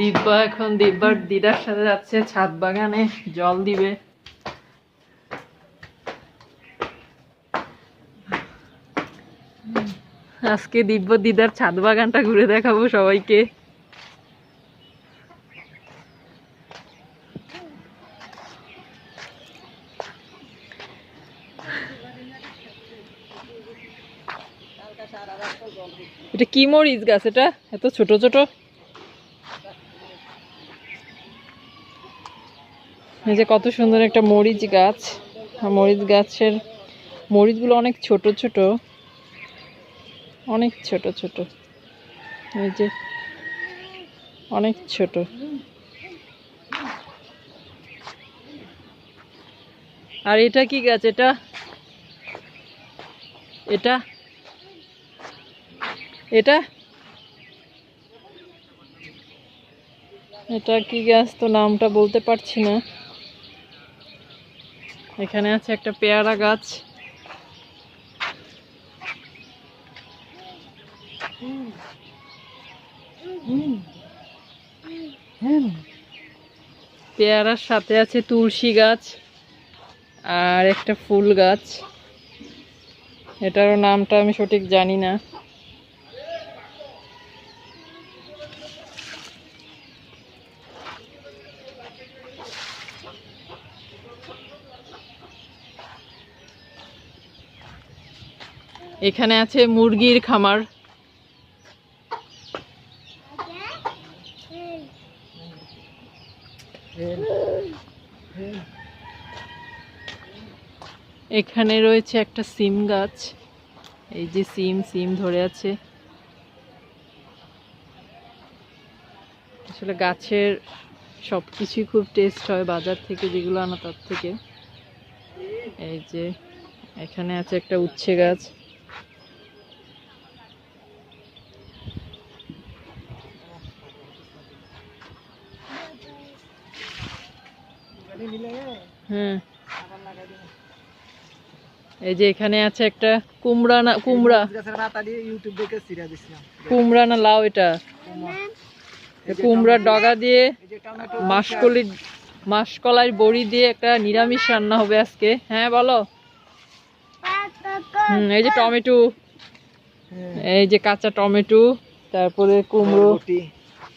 দিব্যা এখন দিব্যার দিদার সাথে যাচ্ছে, ছাদ বাগানে জল দিবে। আজকে দিব্য দিদার ছাদ বাগানটা ঘুরে দেখাবো সবাইকে। এটা কি মরিচ গাছ এটা? এত ছোট ছোট। এই যে কত সুন্দর একটা মরিচ গাছ। মরিচ গাছের মরিচগুলো অনেক ছোট ছোট। অনেক ছোট ছোট। এই যে অনেক ছোট। আর এটা কি গাছ এটা? এটা? এটা? এটা কি গাছ? তো নামটা বলতে পারছি না। এখানে আছে একটা পেয়ারা গাছ। পেয়ারার সাথে আছে তুলসী গাছ আর একটা ফুল গাছ। এটারও নামটা আমি সঠিক জানি না। এখানে আছে মুরগির খামার। এখানে রয়েছে একটা সিম গাছ। এই যে সিম সিম ধরে আছে। আসলে গাছের সব কিছুই খুব টেস্ট হয় বাজার থেকে যেগুলো আনা তার থেকে। এই যে এখানে আছে একটা উচ্ছে গাছ। হ্যাঁ এই যে এখানে আছে একটা লাউ এটা? কুমড়ার ডগা দিয়ে বড়ি দিয়ে একটা নিরামিষ রান্না হবে আজকে। হ্যাঁ বলো। এই যে টমেটো। এই যে কাঁচা টমেটো, তারপরে কুমড়ো।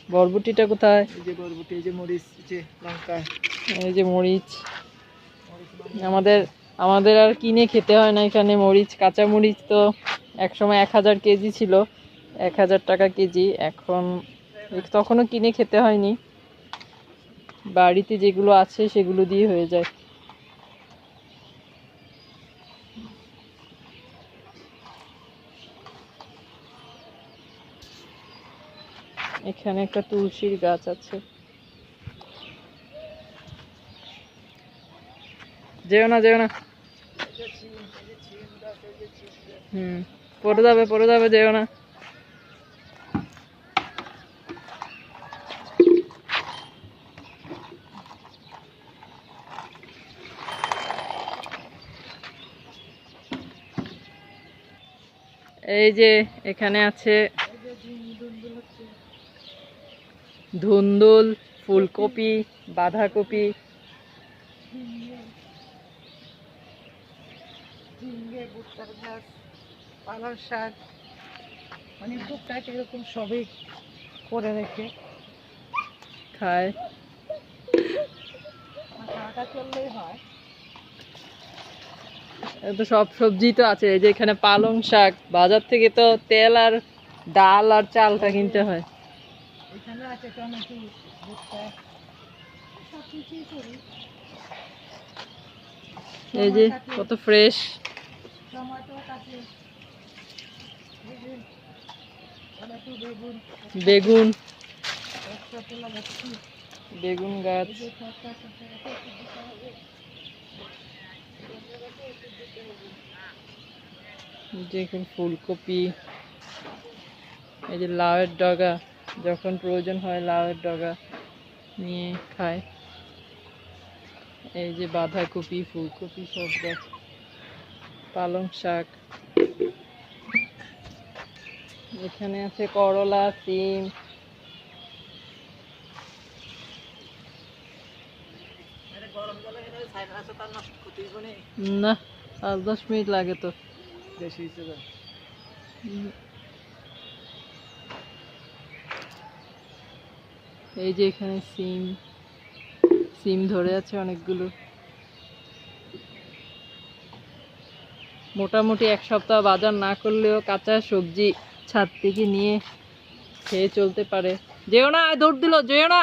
বরবটিটা কোথায়? এই যে বরবটি এই যে মরিচ যে লঙ্কা। এই যে মরিচ। আমাদের আমাদের আর কিনে খেতে হয় না এখানে মরিচ কাঁচা মরিচ তো এক সময় এক হাজার কেজি ছিল এক হাজার টাকা কেজি। এখন তখনও কিনে খেতে হয়নি। বাড়িতে যেগুলো আছে সেগুলো দিয়ে হয়ে যায়। এখানে একটা তুলসীর গাছ আছে। যেও না যেও না। হুম, পড়ে যাবে পড়ে যাবে, যেও না। এই যে এখানে আছে ধুন্দুল ফুলকপি বাঁধাকপি। ঝিঙ্গে ভুট্টার গাছ পালং শাক। মানে টুকটাক এরকম সবই করে রেখে। খায়। খাওয়াটা চললেই হয়। তো সব সবজি তো আছে এই যে এখানে পালং শাক। বাজার থেকে তো তেল আর ডাল আর চালটা কিনতে হয়। এখানে আছে টমেটো ভুট্টা সব কিছুই করি। এই যে কত ফ্রেশ টমেটো কাটে বেগুন বেগুন। গাছ। এখানে ফুলকপি এই যে লাউয়ের ডগা। যখন প্রয়োজন হয় লাউয়ের ডগা নিয়ে খায়। এই যে বাঁধাকপি ফুলকপি সব গাছ পালং শাক। এখানে আছে করলা সিম। না পাঁচ দশ মিনিট লাগে তো। বেশি এই যে এখানে সিম সিম ধরে আছে অনেকগুলো। মোটামুটি এক সপ্তাহ বাজার না করলেও কাঁচা সবজি ছাদ থেকে নিয়ে খেয়ে চলতে পারে। যেও না, দৌড় দিল, যেও না।